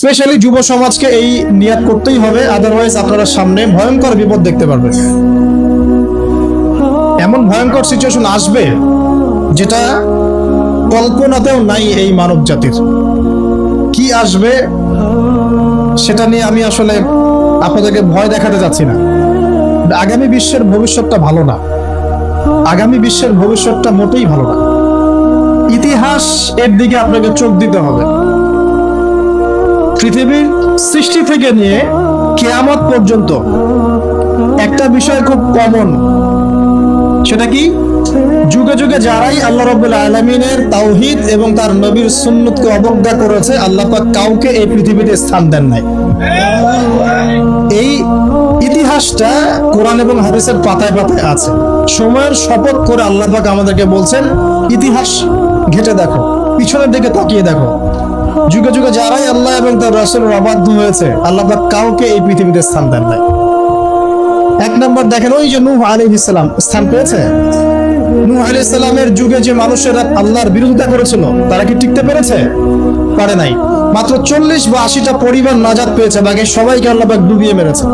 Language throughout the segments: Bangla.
স্পেশালি যুব সমাজকে এই নিয়াত করতেই হবে আদারওয়াইজ আপনারা সামনে ভয়ঙ্কর বিপদ দেখতে পারবেন। এমন ভয়ঙ্কর সিচুয়েশন আসবে যেটা কল্পনাতেও নাই এই মানব জাতির। কি আসবে সেটা নিয়ে আমি আসলে আপনাদেরকে ভয় দেখাতে যাচ্ছি না। আগামী বিশ্বের ভবিষ্যৎটা ভালো না। আগামী বিশ্বের ভবিষ্যৎটা মোটেই ভালো না। ইতিহাস এর দিকে আপনাকে চোখ দিতে হবে। পৃথিবীর সৃষ্টি থেকে নিয়ে কেয়ামত পর্যন্ত। একটা বিষয় খুব কমন সেটা কি? যুগে যুগে যারাই আল্লাহ রব্বুল আলমিনের তাওহিদ এবং তার নবীর সুন্নতকে অবজ্ঞা করেছে, আল্লাহ কাউকে এই পৃথিবীতে স্থান দেন নাই। এই ইতিহাসটা কোরআন এবং হাদিসের পাতায় পাতায় আছে। সময়ের শপথ করে আল্লাহ পাক আমাদেরকে বলছেন, ইতিহাস ঘেটে দেখো, পিছনের দিকে তাকিয়ে দেখো। যুগে যুগে যারাই আল্লাহ এবং তার রাসূলের অবাধ্য হয়েছে, আল্লাহ পাক কাউকে এই পৃথিবীতে স্থান দেন নাই। এক নম্বর দেখেন, ওই যে নূহ আলাইহিস সালাম, স্থান পেয়েছে? নূহ আলাইহিস সালামের যুগে যে মানুষেরা আল্লাহর বিরোধিতা করেছিল, তারা কি টিকতে পেরেছে? পারে নাই। মাত্র চল্লিশ বা আশিটা পরিবার নাজাত পেয়েছে, বাকি সবাইকে আল্লাহ পাক ডুবিয়ে মেরেছে।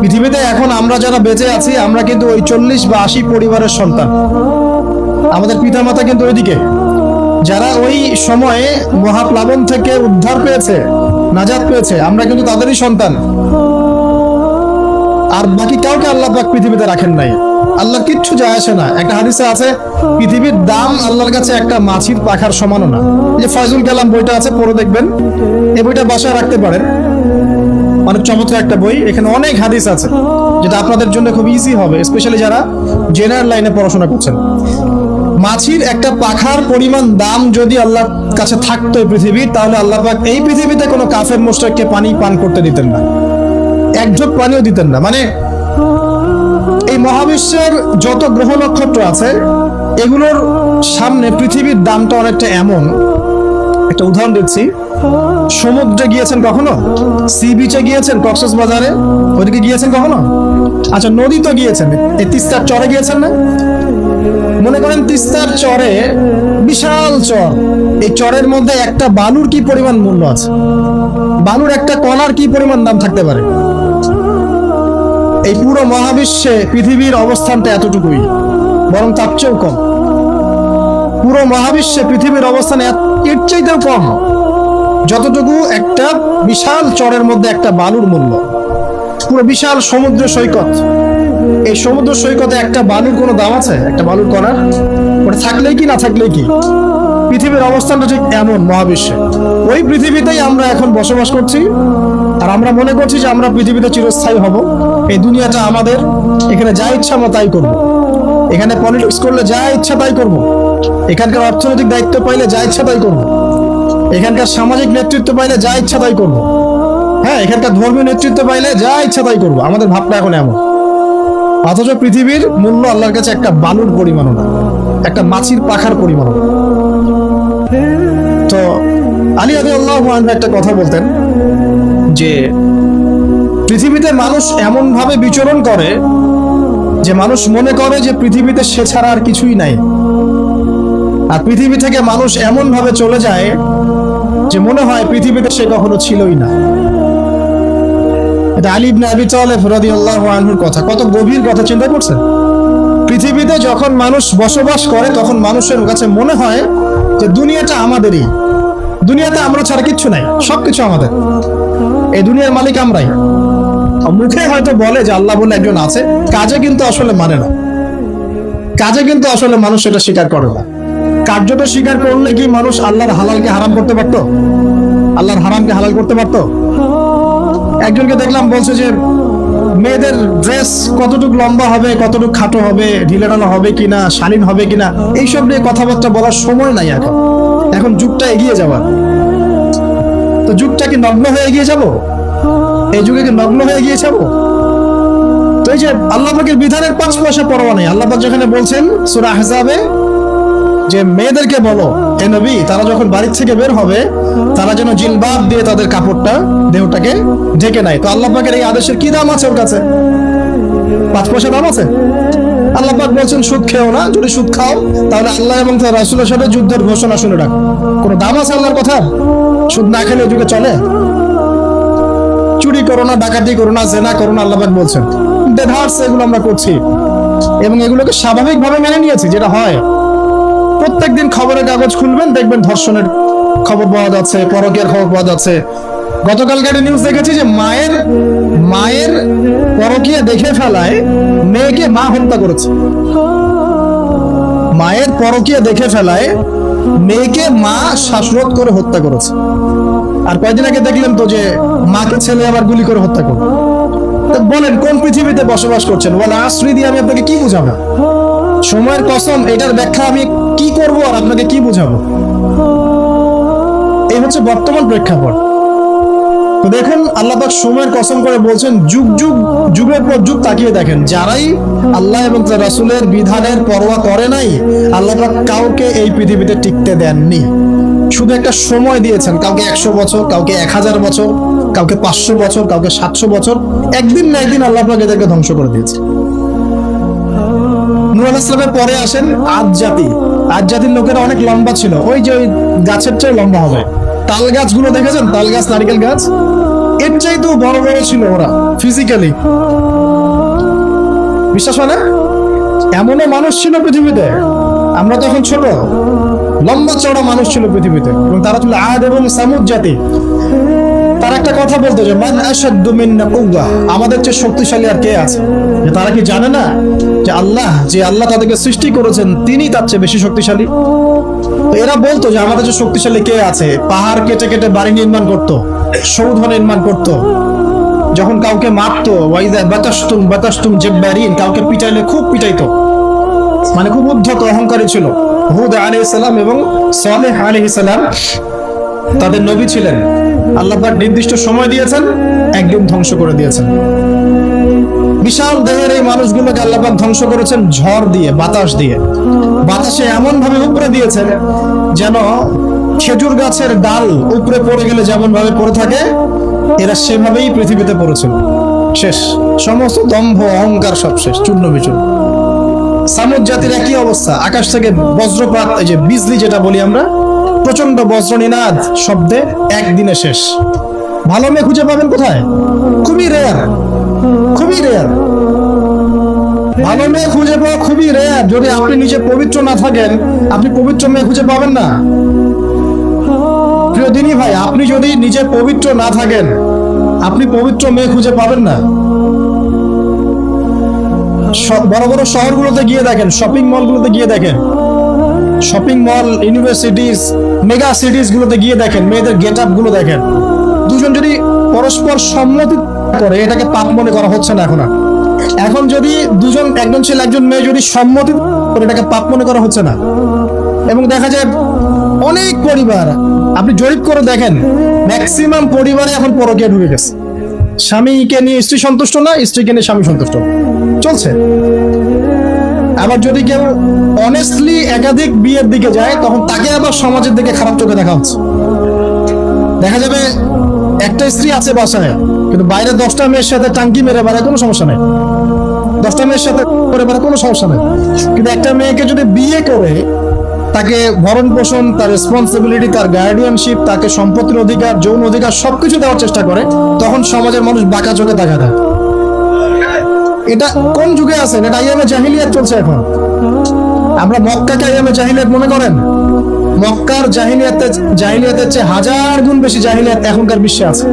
পৃথিবীতে এখন আমরা যারা বেঁচে আছি, আমরা কিন্তু ওই চল্লিশ বা আশি পরিবারের সন্তান। আমাদের পিতামাতা কিন্তু ওইদিকে। যারা ওই সময়ে মহাপ্লাবন থেকে উদ্ধার পেয়েছে, নাজাত পেয়েছে, আমরা কিন্তু তাদেরই সন্তান। আর বাকি কাউকে আল্লাহ পাক পৃথিবীতে রাখেন নাই। আল্লাহ কিচ্ছু যায় আসে না। একটা হাদিসে আছে, পৃথিবীর দাম আল্লাহর কাছে একটা মাছির পাখার সমানও না। যে ফয়জুল কালাম বইটা আছে, পড়ে দেখবেন। এই বইটা বাসায় রাখতে পারেন। অনেক চমৎকার একটা বই। এখানে অনেক হাদিস আছে, যেটা আপনাদের জন্য খুব ইজি হবে স্পেশালি যারা জেনারেল লাইনে পড়াশোনা করছেন। মাছির একটা পাখার পরিমাণ দাম যদি আল্লাহর কাছে থাকতো এই পৃথিবীর তাহলে আল্লাহ পাক এই পৃথিবীতে কোনো কাফের মোশরেককে পানি পান করতে দিতেন না। এক ঢোক পানিও দিতেন না। মানে এই মহাবিশ্বের যত গ্রহ নক্ষত্র আছে, এগুলোর সামনে পৃথিবীর দামটা অনেকটা এমন। একটা উদাহরণ দিচ্ছি। সমুদ্রে গিয়েছেন কখনো? সি বিচে গিয়েছেন কক্সেস বাজারে? ওদিকে গিয়েছেন কখনো? আচ্ছা নদী তো গিয়েছেন। এই তিস্তার চরে গিয়েছেন না? মনে করেন তিস্তার চরে বিশাল চর। এই চরের মধ্যে একটা বালুর কি পরিমাণ মূল্য আছে? বালুর একটা কণার কি পরিমাণ দাম থাকতে পারে? এই পুরো মহাবিশ্বে পৃথিবীর অবস্থানটা এতটুকুই, বরং তার চেয়েও কম। পুরো মহাবিশ্বে পৃথিবীর অবস্থান এর চাইতেও কম। যতটুকু একটা বিশাল চরের মধ্যে একটা বালুর মূল্য। পুরো বিশাল সমুদ্র সৈকত। এই সমুদ্র সৈকতে একটা বালুর কোনো দাম আছে? একটা বালুর কণার ওটা থাকলেই কি, না থাকলেই কি? পৃথিবীর অবস্থানটা ঠিক এমন মহাবিশ্বে। ওই পৃথিবীতেই আমরা এখন বসবাস করছি, আর আমরা মনে করছি যে আমরা পৃথিবীতে চিরস্থায়ী হব। এই দুনিয়াটা আমাদের, এখানে যা ইচ্ছা আমরা তাই করব। এখানে পলিটিক্স করলে যা ইচ্ছা তাই করব। এখানকার অর্থনৈতিক দায়িত্ব পাইলে যা ইচ্ছা তাই করব। এখানকার সামাজিক নেতৃত্ব পাইলে যা ইচ্ছা তাই করব। হ্যাঁ এখানকার ধর্মীয় নেতৃত্ব পাইলে যা ইচ্ছা তাই করব। আমাদের ভাবনা এখন এমন। অথচ পৃথিবীর মূল্য আল্লাহর কাছে একটা বালুর পরিমাণও না, একটা মাছির পাখার পরিমাণও না। তো আলী আদি আল্লাহ একটা কথা বলতেন যে পৃথিবীতে মানুষ এমন ভাবে বিচরণ করে যে মানুষ মনে করে যে পৃথিবীতে সে ছাড়া আর কিছুই নাই। আর পৃথিবী থেকে মানুষ এমন ভাবে চলে যায় যে মনে হয় পৃথিবীতে সে কখনো ছিলই না। কথা। কত গভীর কথা চিন্তা করছেন পৃথিবীতে যখন মানুষ বসবাস করে, তখন মানুষের কাছে মনে হয় যে দুনিয়াটা আমাদেরই। দুনিয়াতে আমরা ছাড়া কিচ্ছু নাই আমাদের। এই দুনিয়ার মালিক আমরাই। মুখে হয়তো বলে যে আল্লাহ বলে একজন আছে, কাজে কিন্তু আসলে মানে না। কাজে কিন্তু আসলে মানুষ সেটা স্বীকার করে না। কার্যটা স্বীকার করলে কি মানুষ আল্লাহর হালালকে হারাম করতে পারতো? আল্লাহর হারামকে হালাল করতে পারতো? একজনকে দেখলাম বলছে যে, মেয়েদের ড্রেস কতটুকু লম্বা হবে, কতটুকু খাটো হবে ঢিলেঢালা হবে কিনা, শালীন হবে কিনা? এইসব নিয়ে কথাবার্তা বলার সময় নাই এখন। এখন যুগটা এগিয়ে যাওয়ার তো যুগটা কি নগ্ন হয়ে এগিয়ে যাব? এই যুগে কি নগ্ন হয়ে এগিয়ে যাব? তো এই যে আল্লাহ পাকের বিধানের পাঁচ পয়সা পরোয়া নেই। আল্লাহ যেখানে বলছেন, সূরা আহজাবে যে মেয়েদেরকে বলো হে নবী, তারা যখন বাড়ির থেকে বের হবে, তারা যেন জিলবাব দিয়ে তাদের কাপড়টা, দেহটাকে ঢেকে নেয়। তো আল্লাহ পাকের এই আদেশের কি দাম আছে ওর কাছে? পাঁচ পয়সা দাম আছে? আল্লাহ পাক বলছেন, সুদ খেও না, যদি সুদ খাও, তাহলে আল্লাহ এবং তার রাসূলের সাথে যুদ্ধের ঘোষণা শুনে কোনো দাম আছে আল্লাহর কথা? সুদ না খেলে যুগে চলে? চুরি করো না, ডাকাতি করো না, জেনা করো না, আল্লাহ পাক বলছেন। দেধার্স এগুলো আমরা করছি। এবং এগুলোকে স্বাভাবিকভাবে মেনে নিয়েছি, যেটা হয়। প্রত্যেকদিন খবরের কাগজ খুলবেন, দেখবেন ধর্ষণের খবর পাওয়া যাচ্ছে, পরকীয়ার খবর পাওয়া যাচ্ছে। গতকালকে একটা নিউজ দেখেছি যে মায়ের মায়ের পরকীয়া দেখে ফেলায় মেয়েকে মা হত্যা করেছে। মায়ের পরকীয়া দেখে ফেলায় মেয়েকে মা শ্বাসরোধ করে হত্যা করেছে। আর কয়েকদিন আগে দেখলেন তো যে মাকে ছেলে আবার গুলি করে হত্যা করবে বলেন, কোন পৃথিবীতে বসবাস করছেন? বলে আশ্রী দিয়ে আমি আপনাকে কি বুঝাবো? সময়ের কসম, এটার ব্যাখ্যা আমি কি করব আর আপনাকে কি বুঝাবো? এই হচ্ছে বর্তমান প্রেক্ষাপট। তো দেখুন, আল্লাহ পাক সময়ের কসম করে বলছেন, যুগ যুগ, যুগের পর যুগ তাকিয়ে দেখেন। যারাই আল্লাহ এবং তার রাসূলের বিধানের পরোয়া করে নাই, আল্লাহ পাক কাউকে এই পৃথিবীতে টিকতে দেননি। শুধু একটা সময় দিয়েছেন, কাউকে একশো বছর, কাউকে এক হাজার বছর, কাউকে পাঁচশো বছর, কাউকে সাতশো বছর, একদিন না একদিন আল্লাহ পাক এদেরকে ধ্বংস করে দিয়েছে। নূর আলাইহিস সালামের পরে আসেন আদ জাতি আদ জাতির লোকেরা অনেক লম্বা ছিল। ওই যে ওই গাছের চেয়ে লম্বা হবে। তাল গাছগুলো দেখেছেন? তাল গাছ, নারিকেল গাছ? এর চাইতেও বড় বড় ছিল ওরা ফিজিক্যালি বিশ্বাস হয় না? এমনও মানুষ ছিল পৃথিবীতে। আমরা তখন ছোট। লম্বা চড়া মানুষ ছিল পৃথিবীতে। এবং তারা ছিল আদ এবং সামুদ জাতি। তার একটা কথা বলতো যে, মান আশাদ্দু মিন্না কুওয়া আমাদের চেয়ে শক্তিশালী আর কে আছে? যে তারা কি জানে না যে আল্লাহ যে আল্লাহ তাদেরকে সৃষ্টি করেছেন, তিনি তার চেয়ে বেশি শক্তিশালী? তো এরা বলতো যে, আমাদের যে শক্তিশালী কে আছে? পাহাড় কেটে কেটে বাড়ি নির্মাণ করত সৌধ নির্মাণ করত। যখন কাউকে মারতো, ওয়াইদা বাতাস্তুম বাতাস্তুম জেব্বারিন কাউকে পিটাইলে খুব পিটাইতো। মানে খুব উদ্ধত, অহংকারী ছিল। হুদ আলাইহিস সালাম এবং সালেহ আলাইহিস সালাম তাদের নবী ছিলেন। আল্লাহ পাক নির্দিষ্ট সময় দিয়েছেন একদিন ধ্বংস করে দিয়েছেন। বিশাল দেহের এই মানুষগুলোকে আল্লাহ ধ্বংস করেছেন ঝড় দিয়ে, বাতাস দিয়ে। বাতাসে এমন ভাবে উপরে দিয়েছেন যেন খেজুর গাছের ডাল উপরে পড়ে গেলে যেমন ভাবে পড়ে থাকে, এরা সেভাবেই পৃথিবীতে পড়েছিল। শেষ। সমস্ত দম্ভ, অহংকার সব শেষ, চূর্ণ বিচূর্ণ। সামুদ জাতির একই অবস্থা। আকাশ থেকে বজ্রপাত, এই যে বিজলি যেটা বলি আমরা প্রচণ্ড বজ্রনিনাদ শব্দে একদিনে শেষ। ভালো মেয়ে খুঁজে পাবেন কোথায়? খুবই রেয়ার খুবই রেয়ার ভালো মেয়ে খুঁজে পাওয়া খুবই রেয়ার যদি আপনি নিজে পবিত্র না থাকেন, আপনি পবিত্র মেয়ে খুঁজে পাবেন না। প্রিয় দিনী ভাই, আপনি যদি নিজে পবিত্র না থাকেন, আপনি পবিত্র মেয়ে খুঁজে পাবেন না। বড় বড় শহরগুলোতে গিয়ে দেখেন শপিং মলগুলোতে গিয়ে দেখেন। Shopping mall universities mega cities গুলোতে গিয়ে দেখেন, মেয়েদের গেট আপগুলো দেখেন। দুজন যদি পরস্পর সম্মতি করে, এটাকে পাপ মনে করা হচ্ছে না এখন আর। এখন যদি দুজন, একজন ছেলে, একজন মেয়ে যদি সম্মতি করে, এটাকে পাপ মনে করা হচ্ছে না। এবং দেখা যায় অনেক পরিবার, আপনি জরিপ করে দেখেন ম্যাক্সিমাম পরিবারে এখন পরকীয়া ঢুকে গেছে। স্বামীকে নিয়ে স্ত্রী সন্তুষ্ট না, স্ত্রীকে নিয়ে স্বামী সন্তুষ্ট। চলছে। আবার যদি কেউ অনেস্টলি একাধিক বিয়ের দিকে যায়, তখন তাকে আবার সমাজের দিকে খারাপ চোখে দেখা হচ্ছে। দেখা যাবে একটা স্ত্রী আছে বাসায়, কিন্তু বাইরে দশটা মেয়ের সাথে টাঙ্কি মেরে বেড়ায় কোনো সমস্যা নেই। দশটা মেয়ের সাথে করে বেড়ায় কোনো সমস্যা নেই। কিন্তু একটা মেয়েকে যদি বিয়ে করে, তাকে ভরণ পোষণ, তার রেসপন্সিবিলিটি তার গার্ডিয়ানশিপ তাকে সম্পত্তির অধিকার, যৌন অধিকার সবকিছু দেওয়ার চেষ্টা করে, তখন সমাজের মানুষ বাঁকা চোখে দেখা দেয়। এটা কোন যুগে আছেন এটা আইএমএ জাহিলিয়াত চলছে এখন। আমরা মক্কাকে আইএমএ জাহিলিয়াত মনে করেন? মক্কার জাহিলিয়াতে, জাহিলিয়াতের চেয়ে হাজার গুণ বেশি জাহিলিয়াত এখনকার বিশ্বে আছে।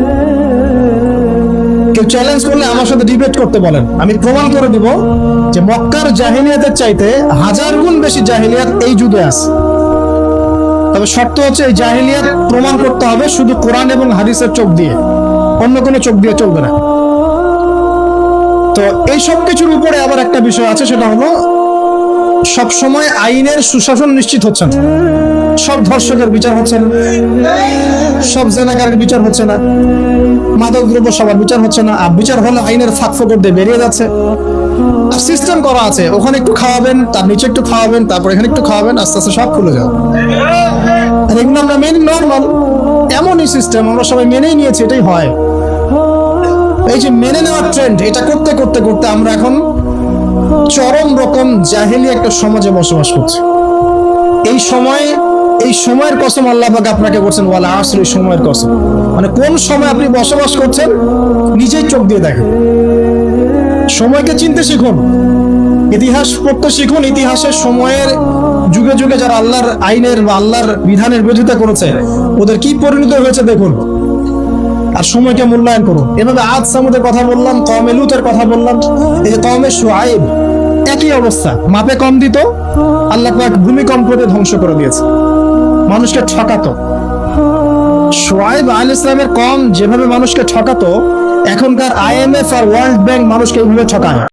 কেউ চ্যালেঞ্জ করলে আমার সাথে ডিবেট করতে বলেন। আমি প্রমাণ করে দিব যে মক্কার জাহিলিয়াতের চাইতে হাজার গুণ বেশি জাহিলিয়াত এই যুগে আছে। তবে শর্ত হচ্ছে এই জাহিলিয়াত প্রমাণ করতে হবে শুধু কোরআন এবং হাদিসের চোখ দিয়ে। অন্য কোনো চোখ দিয়ে চলবে না। তো এই সব কিছুর উপরে আবার একটা বিষয় আছে, সেটা হলো সব সময় আইনের সুশাসন নিশ্চিত হচ্ছে না। সব ধর্ষকের বিচার হচ্ছে না। সব জেনাকারের বিচার হচ্ছে না। মাদক দ্রব্য সবার বিচার হচ্ছে না। আর বিচার হলে আইনের ফাঁক ফোকর দিয়ে বেরিয়ে যাচ্ছে। আর সিস্টেম করা আছে। ওখানে একটু খাওয়াবেন, তার নিচে একটু খাওয়াবেন, তারপর এখানে একটু খাওয়াবেন, আস্তে আস্তে সব খুলে যাবে। আর এগুলো আমরা মেনে নর্মাল এমনই সিস্টেম আমরা সবাই মেনেই নিয়েছি, এটাই হয়। এই যে মেনে নেওয়ার ট্রেন্ড এটা করতে করতে করতে আমরা এখন চরম রকম জাহেলি একটা সমাজে বসবাস করছি। এই সময়, এই সময়ের কসম আল্লাহ পাক আপনাকে করছেন ওয়ালা আসর, এই সময়ের কসম। মানে কোন সময় আপনি বসবাস করছেন নিজেই চোখ দিয়ে দেখেন। সময়কে চিনতে শিখুন, ইতিহাস পড়তে শিখুন, ইতিহাসের সময়ের যুগে যুগে যারা আল্লাহর আইনের বা আল্লাহর বিধানের বিরোধিতা করেছে, ওদের কি পরিণত হয়েছে দেখুন। আর সময়কে মূল্যায়ন করো। এভাবে আজ সামুদের কথা বললাম কমে লুতের কথা বললাম, এই যে কমে সোয়াইব একই অবস্থা। মাপে কম দিত, আল্লাহ পাক ভূমিকম্প দিয়ে ধ্বংস করে দিয়েছে। মানুষকে ঠকাতো। সোয়াইব আল ইসলামের কম যেভাবে মানুষকে ঠকাতো, এখনকার আইএমএফ আর ওয়ার্ল্ড ব্যাংক মানুষকে এইভাবে ঠকায়।